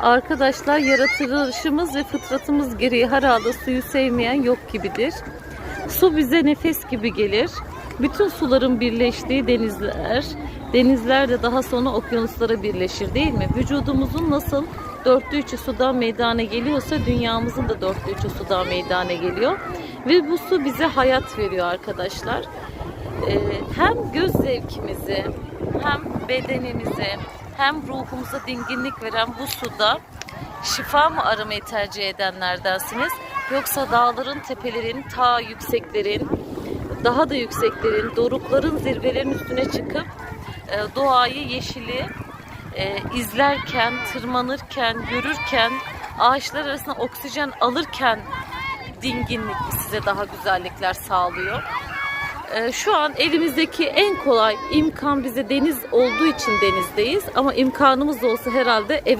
Arkadaşlar yaratılışımız ve fıtratımız gereği herhalde suyu sevmeyen yok gibidir. Su bize nefes gibi gelir. Bütün suların birleştiği denizler, denizler de daha sonra okyanuslara birleşir değil mi? Vücudumuzun nasıl dörtte üçü sudan meydana geliyorsa dünyamızın da dörtte üçü sudan meydana geliyor. Ve bu su bize hayat veriyor arkadaşlar. Ee, hem göz zevkimizi, hem bedenimizi, hem ruhumuza dinginlik veren bu suda şifa mı aramayı tercih edenlerdensiniz? Yoksa dağların, tepelerin, ta yükseklerin, daha da yükseklerin, dorukların zirvelerin üstüne çıkıp e, doğayı, yeşili e, izlerken, tırmanırken, görürken, ağaçlar arasında oksijen alırken dinginlik size daha güzellikler sağlıyor. E, şu an elimizdeki en kolay imkan bize deniz olduğu için denizdeyiz. Ama imkanımız da olsa herhalde eve